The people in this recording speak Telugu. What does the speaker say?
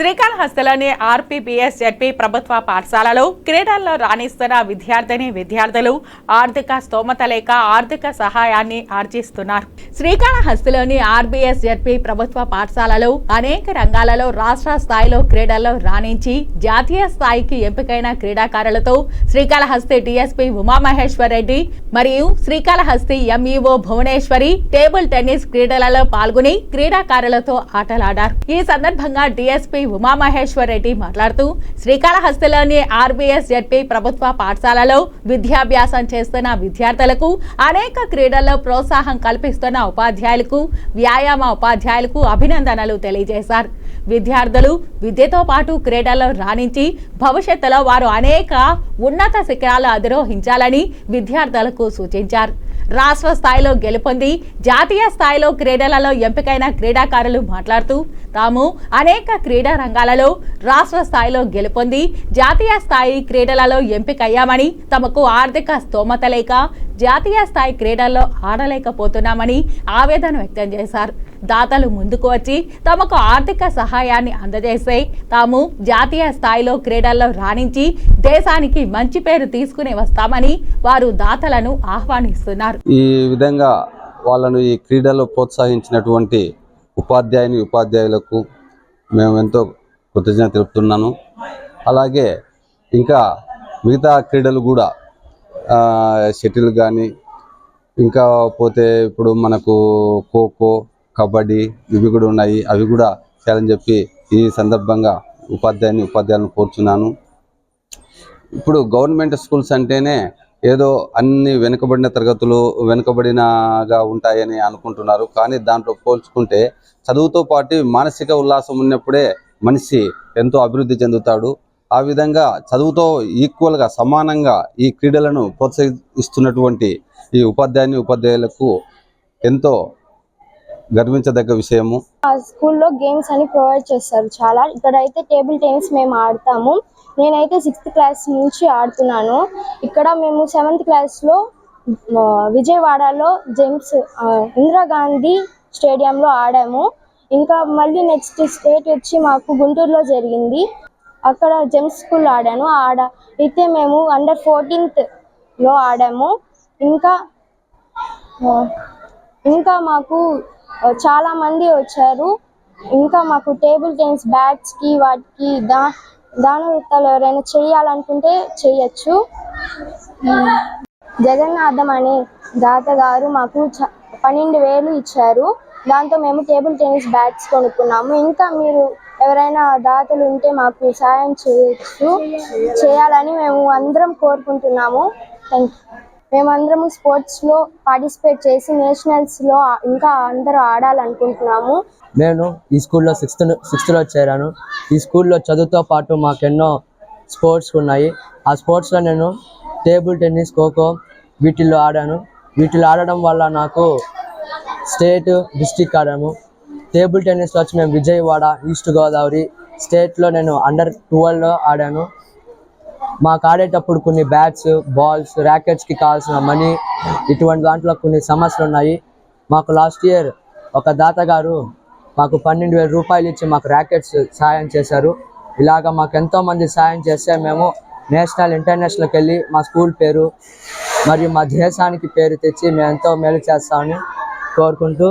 శ్రీకాళహస్తిలోని ఆర్పీబీఎస్ జడ్పీ ప్రభుత్వ పాఠశాలలో క్రీడల్లో రాణిస్తున్న విద్యార్థిని విద్యార్థులు ఆర్థిక స్తోమత లేక ఆర్థిక సహాయాన్ని ఆర్జిస్తున్నారు. శ్రీకాళహస్తిలోని ఆర్బీఎస్ జెడ్పీ ప్రభుత్వ పాఠశాలలో అనేక రంగాలలో రాష్ట్ర స్థాయిలో క్రీడల్లో రాణించి జాతీయ స్థాయికి ఎంపికైన క్రీడాకారులతో శ్రీకాళహస్తి డిఎస్పీ ఉమామహేశ్వర్ రెడ్డి మరియు Srikalahasti MEO Bhuvaneshwari table tennis క్రీడలలో పాల్గొని క్రీడాకారులతో ఆటలాడారు. ఈ సందర్భంగా డిఎస్పీ ఉమామహేశ్వర్ రెడ్డి మాట్లాడుతూ శ్రీకాళహస్తిలోని ఆర్బీఎస్ జడ్పీ ప్రభుత్వ పాఠశాలలో విద్యాభ్యాసం చేస్తున్న విద్యార్థులకు అనేక క్రీడల్లో ప్రోత్సాహం కల్పిస్తున్న ఉపాధ్యాయులకు వ్యాయామ ఉపాధ్యాయులకు అభినందనలు తెలియజేశారు. విద్యార్థులు విద్యతో పాటు క్రీడల్లో రాణించి భవిష్యత్తులో వారు అనేక ఉన్నత శిఖరాలు అధిరోహించాలని విద్యార్థులకు సూచించారు. రాష్ట్ర స్థాయిలో గెలుపొంది జాతీయ స్థాయిలో క్రీడలలో ఎంపికైన క్రీడాకారులు మాట్లాడుతూ తాము అనేక క్రీడా రంగాలలో రాష్ట్ర స్థాయిలో గెలుపొంది జాతీయ స్థాయి క్రీడలలో ఎంపికయ్యామని తమకు ఆర్థిక స్తోమత లేక జాతీయ స్థాయి క్రీడల్లో ఆడలేకపోతున్నామని ఆవేదన వ్యక్తం చేశారు. దాతలు ముందుకు వచ్చి తమకు ఆర్థిక సహాయాన్ని అందజేస్తే తాము జాతీయ స్థాయిలో క్రీడల్లో రాణించి దేశానికి మంచి పేరు తీసుకుని వస్తామని వారు దాతలను ఆహ్వానిస్తున్నారు. ఈ విధంగా వాళ్ళను ఈ క్రీడలో ప్రోత్సహించినటువంటి ఉపాధ్యాయుని ఉపాధ్యాయులకు మేము ఎంతో కృతజ్ఞత తెలుపుతున్నాను. అలాగే ఇంకా మిగతా క్రీడలు కూడా షటిల్ కానీ ఇంకా పోతే ఇప్పుడు మనకు ఖోఖో కబడ్డీ ఇవి కూడా ఉన్నాయి. అవి కూడా చేయాలని చెప్పి ఈ సందర్భంగా ఉపాధ్యాయుని ఉపాధ్యాయులను కోరుచున్నాను. ఇప్పుడు గవర్నమెంట్ స్కూల్స్ అంటేనే ఏదో అన్ని వెనుకబడిన తరగతులు వెనుకబడినగా ఉంటాయని అనుకుంటున్నారు. కానీ దాంట్లో పోల్చుకుంటే చదువుతో పాటు మానసిక ఉల్లాసం ఉన్నప్పుడే మనిషి ఎంతో అభివృద్ధి చెందుతాడు. ఆ విధంగా చదువుతో ఈక్వల్గా సమానంగా ఈ క్రీడలను ప్రోత్సహిస్తున్నటువంటి ఈ ఉపాధ్యాయుని ఉపాధ్యాయులకు ఎంతో గర్వించదగ్గ విషయము. ఆ స్కూల్లో గేమ్స్ అని ప్రొవైడ్ చేస్తారు చాలా. ఇక్కడ అయితే టేబుల్ టెన్నిస్ మేము ఆడతాము. నేనైతే సిక్స్త్ క్లాస్ నుంచి ఆడుతున్నాను. ఇక్కడ మేము సెవెంత్ క్లాస్లో లో విజయవాడలో జెమ్స్ ఇందిరాగాంధీ స్టేడియంలో ఆడాము. ఇంకా మళ్ళీ నెక్స్ట్ స్టేట్ వచ్చి మాకు గుంటూరులో జరిగింది. అక్కడ జెమ్స్ స్కూల్ ఆడాను. ఆడ అయితే మేము అండర్ ఫోర్టీన్త్లో ఆడాము. ఇంకా ఇంకా మాకు చాలా మంది వచ్చారు. ఇంకా మాకు టేబుల్ టెన్నిస్ బ్యాట్స్కి వాటికి దా దాన వృత్తాలు ఎవరైనా చేయాలనుకుంటే చేయొచ్చు. జగన్నాథం అనే దాత గారు మాకు చ- పన్నెండు వేలు ఇచ్చారు. దాంతో మేము టేబుల్ టెన్నిస్ బ్యాట్స్ కొనుక్కున్నాము. ఇంకా మీరు ఎవరైనా దాతలు ఉంటే మాకు సాయం చేయొచ్చు. చేయాలని మేము అందరం కోరుకుంటున్నాము. థ్యాంక్ యూ మేమందరము స్పోర్ట్స్లో పార్టిసిపేట్ చేసి నేషనల్స్లో ఇంకా అందరూ ఆడాలనుకుంటున్నాము. నేను ఈ స్కూల్లో సిక్స్త్ సిక్స్త్లో చేరాను. ఈ స్కూల్లో చదువుతో పాటు మాకెన్నో స్పోర్ట్స్ ఉన్నాయి. ఆ స్పోర్ట్స్లో నేను టేబుల్ టెన్నిస్ ఖోఖో వీటిల్లో ఆడాను. వీటిలో ఆడడం వల్ల నాకు స్టేట్ డిస్టిక్ ఆడాము. టేబుల్ టెన్నిస్లో వచ్చి మేము విజయవాడ ఈస్ట్ గోదావరి స్టేట్లో నేను అండర్ ట్వెల్వ్లో ఆడాను. మాకు ఆడేటప్పుడు కొన్ని బ్యాట్స్ బాల్స్ ర్యాకెట్స్కి కావాల్సిన మనీ ఇటువంటి దాంట్లో కొన్ని సమస్యలు ఉన్నాయి. మాకు లాస్ట్ ఇయర్ ఒక దాత గారు మాకు పన్నెండు వేల రూపాయలు ఇచ్చి మాకు ర్యాకెట్స్ సాయం చేశారు. ఇలాగ మాకు ఎంతోమంది సాయం చేస్తే మేము నేషనల్ ఇంటర్నేషనల్కి వెళ్ళి మా స్కూల్ పేరు మరియు మా దేశానికి పేరు తెచ్చి మేము ఎంతో మేలు చేస్తామని కోరుకుంటూ